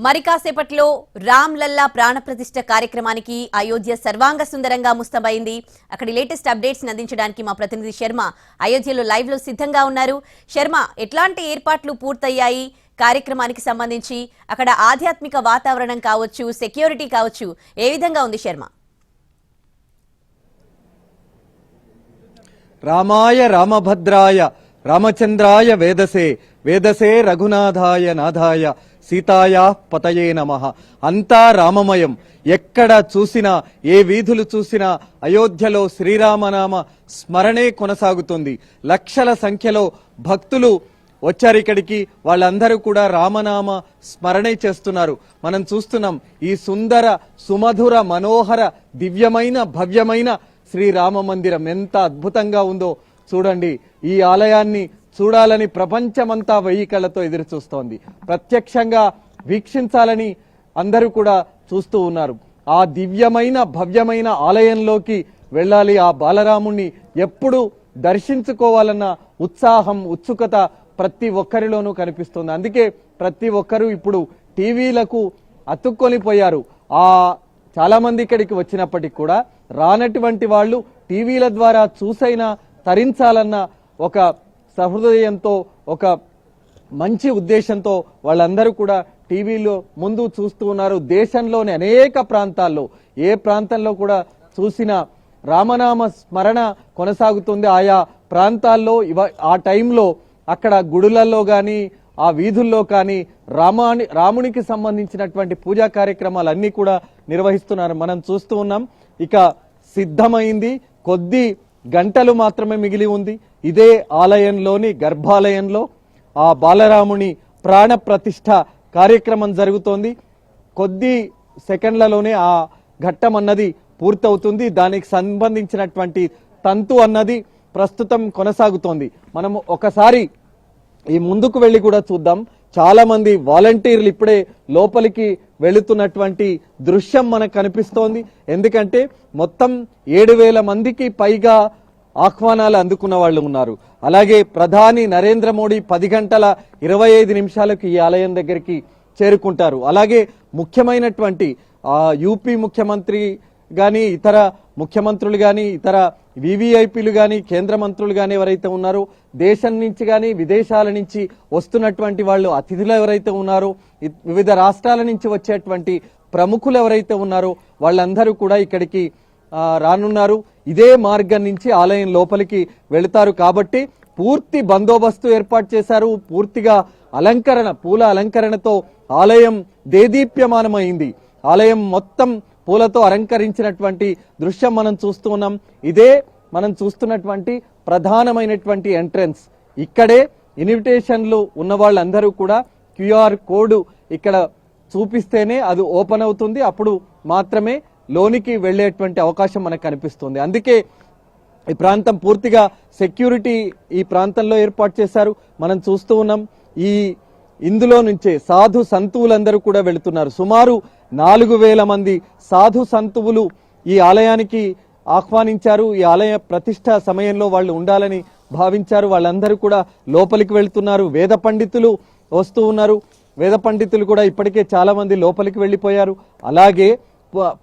మరి కాసేపట్లో రామ్ లల్లా ప్రాణప్రతిష్ఠ కార్యక్రమానికి అయోధ్య సర్వాంగ సుందరంగా ముస్తమైంది అక్కడి లేటెస్ట్ అప్డేట్స్ అందించడానికి మా ప్రతినిధి శర్మ అయోధ్యలో లైవ్లో సిద్ధంగా ఉన్నారు. శర్మ ఎట్లాంటి ఏర్పాట్లు పూర్తయ్యాయి? కార్యక్రమానికి సంబంధించి అక్కడ ఆధ్యాత్మిక వాతావరణం కావచ్చు సెక్యూరిటీ కావచ్చు ఏ విధంగా ఉంది శర్మ? రామాయ రామభద్రాయ రామచంద్రాయ వేదసే వేదసే రఘునాథాయ నాథాయ సీతాయా పతయే నమ. అంతా రామమయం. ఎక్కడ చూసినా ఏ వీధులు చూసినా అయోధ్యలో శ్రీరామనామ స్మరణే కొనసాగుతుంది. లక్షల సంఖ్యలో భక్తులు వచ్చారు ఇక్కడికి. వాళ్ళందరూ కూడా రామనామ స్మరణే చేస్తున్నారు. మనం చూస్తున్నాం ఈ సుందర సుమధుర మనోహర దివ్యమైన భవ్యమైన శ్రీరామ మందిరం ఎంత అద్భుతంగా ఉందో చూడండి. ఈ ఆలయాన్ని చూడాలని ప్రపంచమంతా వెయ్యి కళ్ళతో ఎదురు చూస్తోంది. ప్రత్యక్షంగా వీక్షించాలని అందరూ కూడా చూస్తూ ఉన్నారు. ఆ దివ్యమైన భవ్యమైన ఆలయంలోకి వెళ్ళాలి ఆ బాలరాముణ్ణి. ఎప్పుడు దర్శించుకోవాలన్న ఉత్సాహం ఉత్సుకత ప్రతి ఒక్కరిలోనూ కనిపిస్తుంది. అందుకే ప్రతి ఒక్కరూ ఇప్పుడు టీవీలకు అతుక్కొని పోయారు. ఆ చాలామంది ఇక్కడికి వచ్చినప్పటికి కూడా రానటువంటి వాళ్ళు టీవీల ద్వారా చూసైనా తరించాలన్న ఒక సహృదయంతో ఒక మంచి ఉద్దేశంతో వాళ్ళందరూ కూడా టీవీలో ముందు చూస్తూ ఉన్నారు. దేశంలోని అనేక ప్రాంతాల్లో ఏ ప్రాంతంలో కూడా చూసిన రామనామ స్మరణ కొనసాగుతుంది. ఆయా ప్రాంతాల్లో ఇవ ఆ టైంలో అక్కడ గుడులలో కానీ ఆ వీధుల్లో కానీ రామాని రామునికి సంబంధించినటువంటి పూజా కార్యక్రమాలు అన్నీ కూడా నిర్వహిస్తున్నారు. మనం చూస్తూ ఉన్నాం. ఇక సిద్ధమైంది. కొద్ది గంటలు మాత్రమే మిగిలి ఉంది. ఇదే ఆలయంలోని గర్భాలయంలో ఆ బాలరాముని ప్రాణ ప్రతిష్ఠ కార్యక్రమం జరుగుతోంది. కొద్ది సెకండ్లలోనే ఆ ఘట్టం అన్నది పూర్తవుతుంది. దానికి సంబంధించినటువంటి తంతు అన్నది ప్రస్తుతం కొనసాగుతోంది. మనం ఒకసారి ఈ ముందుకు వెళ్ళి కూడా చూద్దాం. చాలామంది వాలంటీర్లు ఇప్పుడే లోపలికి వెళుతున్నటువంటి దృశ్యం మనకు కనిపిస్తోంది. ఎందుకంటే మొత్తం ఏడు వేల మందికి పైగా ఆహ్వానాలు అందుకున్న వాళ్ళు ఉన్నారు. అలాగే ప్రధాని నరేంద్ర మోడీ పది గంటల ఇరవై ఐదు నిమిషాలకు ఈ ఆలయం దగ్గరికి చేరుకుంటారు. అలాగే ముఖ్యమైనటువంటి యూపీ ముఖ్యమంత్రి కానీ ఇతర ముఖ్యమంత్రులు కానీ ఇతర వివిఐపీలు కానీ కేంద్ర మంత్రులు కానీ ఎవరైతే ఉన్నారో దేశం నుంచి కానీ విదేశాల నుంచి వస్తున్నటువంటి వాళ్ళు అతిథులు ఎవరైతే ఉన్నారో వివిధ రాష్ట్రాల నుంచి వచ్చేటువంటి ప్రముఖులు ఎవరైతే ఉన్నారో వాళ్ళందరూ కూడా ఇక్కడికి రానున్నారు. ఇదే మార్గం నుంచి ఆలయం లోపలికి వెళతారు కాబట్టి పూర్తి బందోబస్తు ఏర్పాటు చేశారు. పూర్తిగా అలంకరణ పూల అలంకరణతో ఆలయం దేదీప్యమానమైంది. ఆలయం మొత్తం పూలతో అలంకరించినటువంటి దృశ్యం మనం చూస్తూ ఉన్నాం. ఇదే మనం చూస్తున్నటువంటి ప్రధానమైనటువంటి ఎంట్రన్స్. ఇక్కడే ఇన్విటేషన్లు ఉన్న వాళ్ళందరూ కూడా క్యూఆర్ కోడ్ ఇక్కడ చూపిస్తేనే అది ఓపెన్ అవుతుంది. అప్పుడు మాత్రమే లోనికి వెళ్ళేటువంటి అవకాశం మనకు కనిపిస్తుంది. అందుకే ఈ ప్రాంతం పూర్తిగా సెక్యూరిటీ ఈ ప్రాంతంలో ఏర్పాటు చేశారు. మనం చూస్తూ ఉన్నాం ఈ ఇందులో నుంచే సాధు సంతువులందరూ కూడా వెళుతున్నారు. సుమారు నాలుగు వేల మంది సాధు సంతువులు ఈ ఆలయానికి ఆహ్వానించారు. ఈ ఆలయ ప్రతిష్ట సమయంలో వాళ్ళు ఉండాలని భావించారు. వాళ్ళందరూ కూడా లోపలికి వెళ్తున్నారు. వేద పండితులు వస్తూ ఉన్నారు. వేద పండితులు కూడా ఇప్పటికే చాలామంది లోపలికి వెళ్ళిపోయారు. అలాగే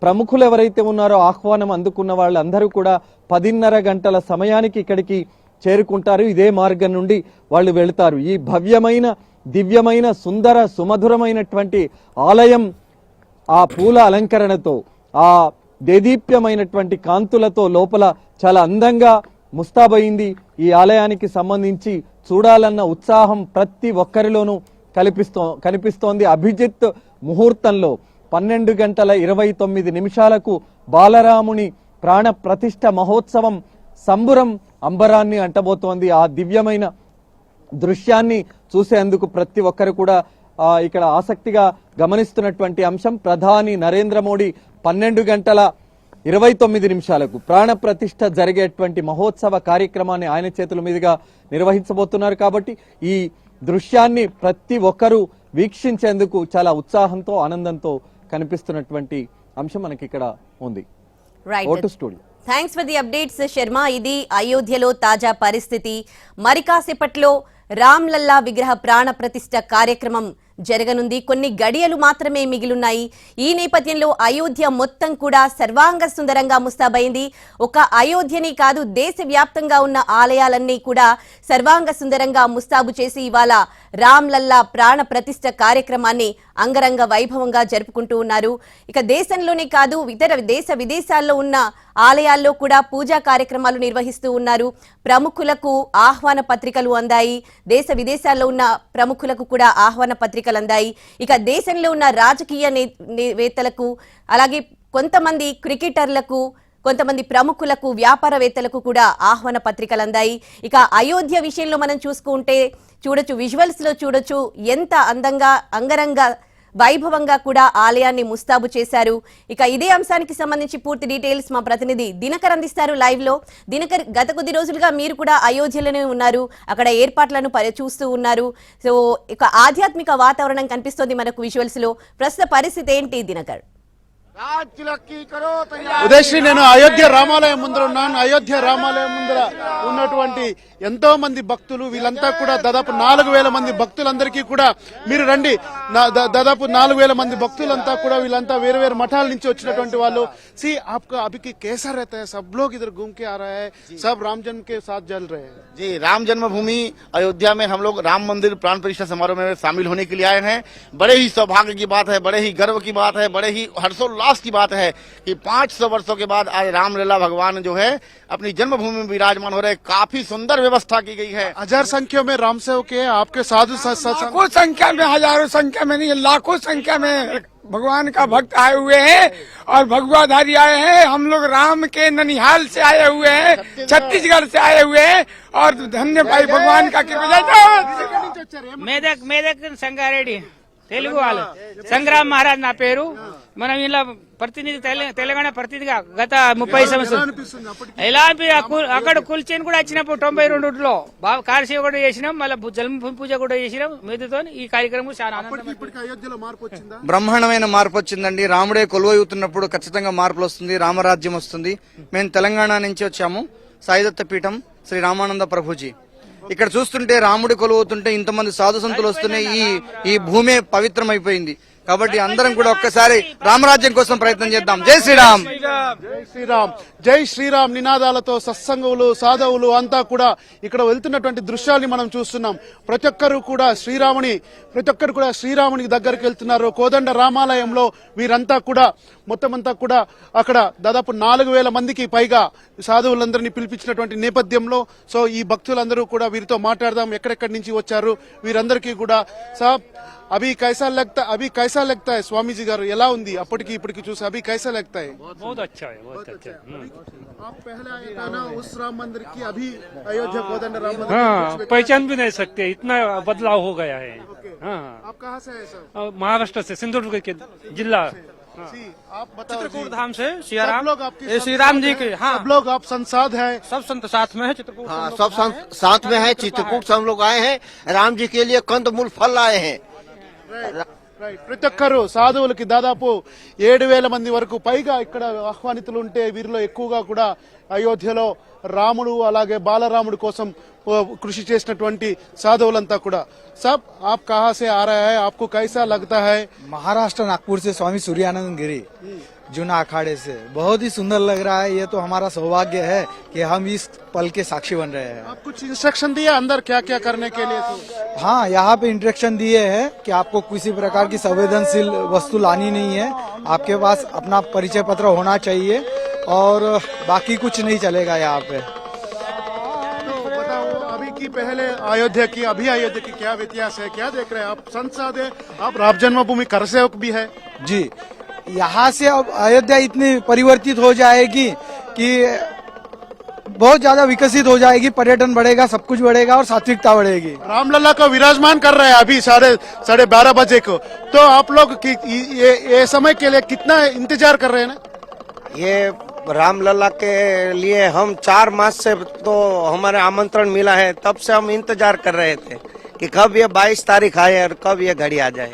ప్రముఖులు ఎవరైతే ఉన్నారో ఆహ్వానం అందుకున్న వాళ్ళందరూ కూడా పదిన్నర గంటల సమయానికి ఇక్కడికి చేరుకుంటారు. ఇదే మార్గం నుండి వాళ్ళు వెళతారు. ఈ భవ్యమైన దివ్యమైన సుందర సుమధురమైనటువంటి ఆలయం ఆ పూల అలంకరణతో ఆ దేదీప్యమైనటువంటి కాంతులతో లోపల చాలా అందంగా ముస్తాబయింది. ఈ ఆలయానికి సంబంధించి చూడాలన్న ఉత్సాహం ప్రతి ఒక్కరిలోనూ కల్పిస్తో కనిపిస్తోంది. అభిజిత్ ముహూర్తంలో పన్నెండు గంటల ఇరవై తొమ్మిది నిమిషాలకు బాలరాముని ప్రాణ ప్రతిష్ట మహోత్సవం సంబురం అంబరాన్ని అంటబోతోంది. ఆ దివ్యమైన దృశ్యాన్ని చూసేందుకు ప్రతి ఒక్కరు కూడా ఇక్కడ ఆసక్తిగా గమనిస్తున్నటువంటి అంశం ప్రధాని నరేంద్ర మోడీ పన్నెండు గంటల ఇరవై తొమ్మిది నిమిషాలకు ప్రాణప్రతిష్ఠ జరిగేటువంటి మహోత్సవ కార్యక్రమాన్ని ఆయన చేతుల మీదుగా నిర్వహించబోతున్నారు కాబట్టి ఈ దృశ్యాన్ని ప్రతి ఒక్కరూ వీక్షించేందుకు చాలా ఉత్సాహంతో ఆనందంతో కనిపిస్తున్నటువంటి అంశం మనకి ఇక్కడ ఉంది right vote studio thanks for the updates Sharma ఇది అయోధ్యలో తాజా పరిస్థితి. మరి కాసేపట్లో రామ్ లల్లా విగ్రహ ప్రాణ ప్రతిష్ఠ కార్యక్రమం జరగనుంది. కొన్ని గడియలు మాత్రమే మిగిలున్నాయి. ఈ నేపథ్యంలో అయోధ్య మొత్తం కూడా సర్వాంగ సుందరంగా ముస్తాబైంది. ఒక అయోధ్యని కాదు దేశవ్యాప్తంగా ఉన్న ఆలయాలన్నీ కూడా సర్వాంగ సుందరంగా ముస్తాబు చేసి ఇవాళ రామ్ లల్లా ప్రాణ ప్రతిష్ఠ కార్యక్రమాన్ని అంగరంగ వైభవంగా జరుపుకుంటూ ఉన్నారు. ఇక దేశంలోనే కాదు ఇతర దేశ విదేశాల్లో ఉన్న ఆలయాల్లో కూడా పూజా కార్యక్రమాలు నిర్వహిస్తూ ఉన్నారు. ప్రముఖులకు ఆహ్వాన పత్రికలు అందాయి. దేశ విదేశాల్లో ఉన్న ప్రముఖులకు కూడా ఆహ్వాన పత్రిక పత్రికలు అందాయి ఇక దేశంలో ఉన్న రాజకీయ వేత్తలకు అలాగే కొంతమంది క్రికెటర్లకు కొంతమంది ప్రముఖులకు వ్యాపారవేత్తలకు కూడా ఆహ్వాన పత్రికలు అందాయి ఇక అయోధ్య విషయంలో మనం చూసుకుంటే చూడొచ్చు విజువల్స్లో చూడొచ్చు ఎంత అందంగా అంగరంగ వైభవంగా కూడా ఆలయాన్ని ముస్తాబు చేశారు. ఇక ఇదే అంశానికి సంబంధించి పూర్తి డీటెయిల్స్ మా ప్రతినిధి దినకర్ అందిస్తారు లైవ్లో. దినకర్ గత కొద్ది రోజులుగా మీరు కూడా అయోధ్యలోనే ఉన్నారు. అక్కడ ఏర్పాట్లను చూస్తూ ఉన్నారు. సో ఇక ఆధ్యాత్మిక వాతావరణం కనిపిస్తోంది మనకు విజువల్స్లో. ప్రస్తుత పరిస్థితి ఏంటి దినకర్? ఉదయశ్రీ నేను అయోధ్య రామాలయం ముందర ఉన్నాను అయోధ్య రామాలయం ముందర ఉన్నటువంటి ఎంతో మంది భక్తులు వీళ్ళంతా కూడా దాదాపు నాలుగు వేల మంది భక్తులందరికీ కూడా మీరు రండి నా- దా- దాదాపు నాలుగు వేల మంది భక్తులంతా కూడా వీళ్ళంతా వేరు వేరు మఠాల నుంచి వచ్చినటువంటి వాళ్ళు सी आपका अभी की कैसा रहता है सब लोग इधर घूम के आ रहा है सब राम जन्म के साथ जल रहे हैं जी राम जन्मभूमि अयोध्या में हम लोग राम मंदिर प्राण प्रतिष्ठा समारोह में शामिल होने के लिए आए हैं बड़े ही सौभाग्य की बात है बड़े ही गर्व की बात है बड़े ही हर्षोल्लास विश्वास की बात है कि 500 वर्षों के बाद आज रामलीला भगवान जो है अपनी जन्मभूमि में विराजमान हो रहे काफ़ी सुंदर व्यवस्था की गई है हज़ार संख्या में राम सेव के आपके साधु लाखों संख्या में हज़ारों संख्या में नहीं लाखों संख्या में भगवान का भक्त आए हुए हैं और भगवाधारी आए हैं हम लोग राम के ननिहाल से आए हुए हैं छत्तीसगढ़ से आए हुए हैं और धन्य भाई भगवान का कृपया मेदक मेदक संगारेडी తెలుగు వాళ్ళు. సంగ్రామ్ మహారాజ్ నా పేరు. మనం ఇలా ప్రతినిధి తెల- తెలంగాణ ప్రతినిధిగా గత ముప్పై సంవత్సరాలు. ఎలా అక్కడ కుల్చేన్ కూడా వచ్చినప్పుడు తొంభై రెండులో కారసేవ కూడా చేసినాం మళ్ళీ జన్మభూమి పూజ కూడా చేసినాం మీదతో ఈ కార్యక్రమం చాలా బ్రహ్మాండమైన మార్పు వచ్చిందండి. రాముడే కొలువవుతున్నప్పుడు ఖచ్చితంగా మార్పులు వస్తుంది రామరాజ్యం వస్తుంది. మేము తెలంగాణ నుంచి వచ్చాము. సాయిదత్త పీఠం శ్రీ రామానంద ప్రభుజీ. ఇక్కడ చూస్తుంటే రాముడి కొలువుతుంటే ఇంతమంది సాధు సంతులు వస్తున్నాయి. ఈ ఈ భూమే పవిత్రమైపోయింది. కాబట్టి అందరం కూడా ఒక్కసారి రామరాజ్యం కోసం ప్రయత్నం చేద్దాం. జై శ్రీరామ్. జై శ్రీరామ్. జై శ్రీరామ్. నినాదాలతో సత్సంగులు సాధవులు అంతా కూడా ఇక్కడ వెళ్తున్నటువంటి దృశ్యాన్ని మనం చూస్తున్నాం. ప్రతి ఒక్కరు కూడా శ్రీరాముని ప్రతి ఒక్కరు కూడా శ్రీరామునికి దగ్గరికి వెళ్తున్నారు. కోదండ రామాలయంలో వీరంతా కూడా మొత్తం అంతా కూడా అక్కడ దాదాపు నాలుగు వేల మందికి పైగా సాధువులందరినీ పిలిపించినటువంటి నేపథ్యంలో సో ఈ భక్తులందరూ కూడా వీరితో మాట్లాడదాం ఎక్కడెక్కడి నుంచి వచ్చారు వీరందరికీ కూడా సాబ్ అభి కైసా లగ్తా అభి కైసా లగ్తా है स्वामी जी గారు ఎలా ఉంది అప్పటికి ఇప్పటికి చూసి అభి కైసా లగ్తా है बहुत अच्छा है बहुत अच्छा है हम्म। आप पहले आए थे ना उस राम मंदिर की अभी अयोध्या कोदंड राम मंदिर के हाँ बीच में- पहचान भी नहीं सकते इतना बदलाव हो गया है हाँ आप कहाँ से आए सर और महाराष्ट्र से सिंधुदुर्ग के जिला जी आप बताओ जी। धाम से सब सियाराम लोग आपके ये साथ श्री राम जी हैं, के हाँ सब लोग आप संसाद है सब संत साथ में है चित्रकूट हाँ सब साथ साथ में है चित्रकूट से हम लोग आए हैं राम जी के लिए कंद मूल फल लाए हैं రైట్ ప్రతి ఒక్కరు సాధువులకి దాదాపు ఏడు వేల మంది వరకు పైగా ఇక్కడ ఆహ్వానితులు ఉంటే వీరిలో ఎక్కువగా కూడా అయోధ్యలో రాముడు అలాగే బాలరాముడు కోసం ఓ, कृषि చేసినటువంటి సాధువులంతా सब आप कहा కహా आ रहा है? आपको कैसा लगता है? महाराष्ट्र नागपुर నాగ్పూర్ स्वामी सूर्यानंद गिरी जूना अखाड़े से। बहुत ही सुंदर लग रहा है। ये तो हमारा सौभाग्य है कि हम इस पल के साक्षी बन रहे हैं। आप कुछ इंस्ट्रक्शन दिया अंदर क्या क्या करने के लिए? हाँ यहाँ पे इंस्ट्रक्शन दिए है कि आपको किसी प्रकार की संवेदनशील वस्तु लानी नहीं है। आपके पास अपना परिचय पत्र होना चाहिए और बाकी कुछ नहीं चलेगा यहाँ पे। की पहले अयोध्या की अभी अयोध्या की क्या व्यत्यास है क्या देख रहे हैं? आप संसद है आप राम जन्मभूमि कर सेवक भी है। जी यहाँ से अब अयोध्या इतनी परिवर्तित हो जाएगी कि बहुत ज़्यादा विकसित हो जाएगी पर्यटन बढ़ेगा सब कुछ बढ़ेगा और सात्विकता बढ़ेगी। रामलला को विराजमान कर रहे हैं अभी साढ़े साढ़े बारह बजे को। तो आप लोग ये, ये समय के लिए कितना इंतज़ार कर रहे हैं ना? ये रामलला के लिए हम चार मास से तो हमारे आमंत्रण मिला है, तब से हम इंतज़ार कर रहे थे कि कब ये 22 तारीख आए और कब ये घड़ी आ जाए।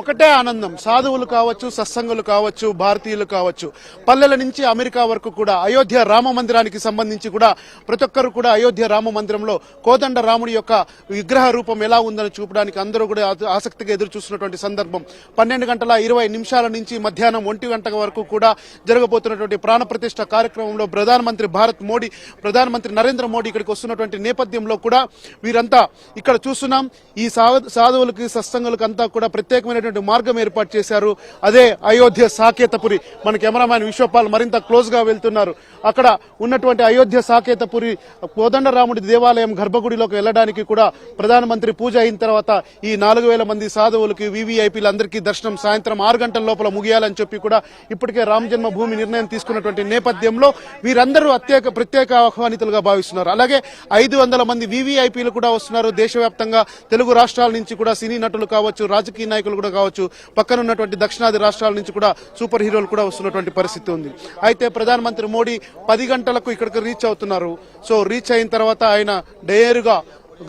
ఒకటే ఆనందం. సాధువులు కావచ్చు సత్సంగులు కావచ్చు భారతీయులు కావచ్చు. పల్లెల నుంచి అమెరికా వరకు కూడా అయోధ్య రామ మందిరానికి సంబంధించి కూడా ప్రతి ఒక్కరు కూడా అయోధ్య రామ మందిరంలో కోదండ రాముడి యొక్క విగ్రహ రూపం ఎలా ఉందని చూపడానికి అందరూ కూడా ఆసక్తిగా ఎదురు చూస్తున్నటువంటి సందర్భం. పన్నెండు గంటల ఇరవై నిమిషాల నుంచి మధ్యాహ్నం ఒంటి గంట వరకు కూడా జరగబోతున్నటువంటి ప్రాణప్రతిష్ట కార్యక్రమంలో ప్రధానమంత్రి భారత్ మోడీ ప్రధానమంత్రి నరేంద్ర మోడీ ఇక్కడికి వస్తున్నటువంటి నేపథ్యంలో కూడా వీరంతా ఇక్కడ చూస్తున్నాం. ఈ సాధువులకి సత్సంగులకు అంతా కూడా ప్రత్యేకమైన ప్రత్యేకమైనటువంటి మార్గం ఏర్పాటు చేశారు. అదే అయోధ్య సాకేతపురి. మన కెమెరామ్యాన్ విశ్వపాల్ మరింత క్లోజ్గా వెళ్తున్నారు. అక్కడ ఉన్నటువంటి అయోధ్య సాకేతపురి కోదండరాముడి దేవాలయం గర్భగుడిలోకి వెళ్ళడానికి కూడా ప్రధానమంత్రి పూజ అయిన తర్వాత ఈ నాలుగు వేల మంది సాధువులకి వీవీఐపీలందరికీ దర్శనం సాయంత్రం ఆరు గంటల లోపల ముగియాలని చెప్పి కూడా ఇప్పటికే రామ జన్మభూమి నిర్ణయం తీసుకున్నటువంటి నేపథ్యంలో వీరందరూ అత్యేక ప్రత్యేక ఆహ్వానితులుగా భావిస్తున్నారు. అలాగే ఐదు వందల మంది వీవీఐపీలు కూడా వస్తున్నారు. దేశవ్యాప్తంగా తెలుగు రాష్ట్రాల నుంచి కూడా సినీ నటులు కావచ్చు రాజకీయ నాయకులు కూడా కావచ్చు. పక్కన ఉన్నటువంటి దక్షిణాది రాష్ట్రాల నుంచి కూడా సూపర్ హీరోలు కూడా వస్తున్నటువంటి పరిస్థితి ఉంది. అయితే ప్రధానమంత్రి మోడీ పది గంటలకు ఇక్కడికి రీచ్ అవుతున్నారు. సో రీచ్ అయిన తర్వాత ఆయన డేరుగా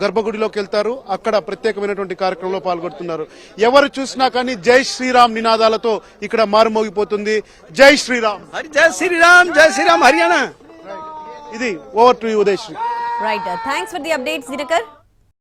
గర్భగుడిలోకి వెళ్తారు. అక్కడ ప్రత్యేకమైనటువంటి కార్యక్రమంలో పాల్గొంటున్నారు. ఎవరు చూసినా కానీ జై శ్రీరామ్ నినాదాలతో ఇక్కడ మారుమోగిపోతుంది. జై శ్రీరామ్. జై శ్రీరామ్ జై శ్రీరామ్ హర్యానా. ఇది over to Uday Shri right thanks for the updates Dinakar